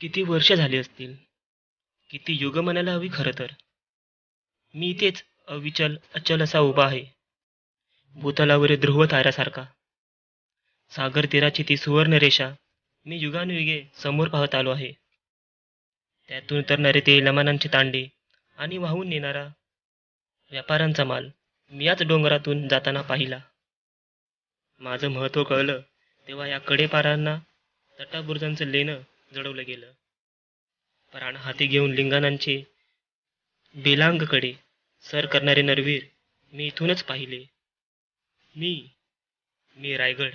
किती वर्ष झाली असतील? किती युग म्हणायला हवी खरं तर? मी इथेच अविचल अचल असा उभा आहे. भूतलावरील ध्रुव ताऱ्यासारखा. सागर तीराची ती सुवर्ण रेषा मी युगानुयुगे समोर पाहत आलो आहे. त्यातून उतरणारे ते लमानांचे तांडे आणि वाहून नेणारा व्यापाऱ्यांचा माल मी याच डोंगरातून जाताना पाहिला. माझं महत्त्व कळलं तेव्हा या कडेपारांना तटाबुर्जांचं लेणं जडवलं गेलं. प्राण हाती घेऊन लिंगाणांचे बेलांगकडे सर करणारे नरवीर मी इथूनच पाहिले. मी मी रायगड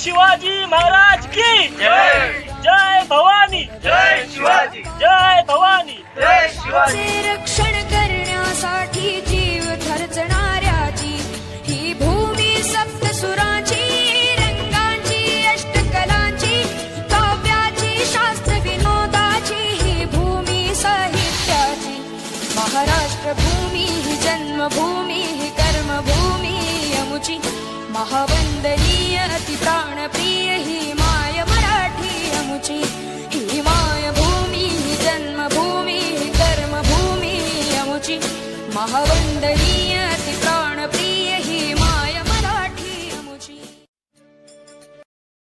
शिवाजी महाराज की? जय। जय भवानी। जय शिवाजी। जय भवानी। जय शिवाजी। रक्षण करण्यासाठी जीव खर्चणाऱ्याची ही भूमी सप्तसुराची रंगांची अष्टकलांची काव्याची शास्त्र विनोदाची ही भूमी साहित्याची. महाराष्ट्र भूमी ही जन्मभूमी ही कर्मभूमी यमुची महावंदनीय जन्मभूमी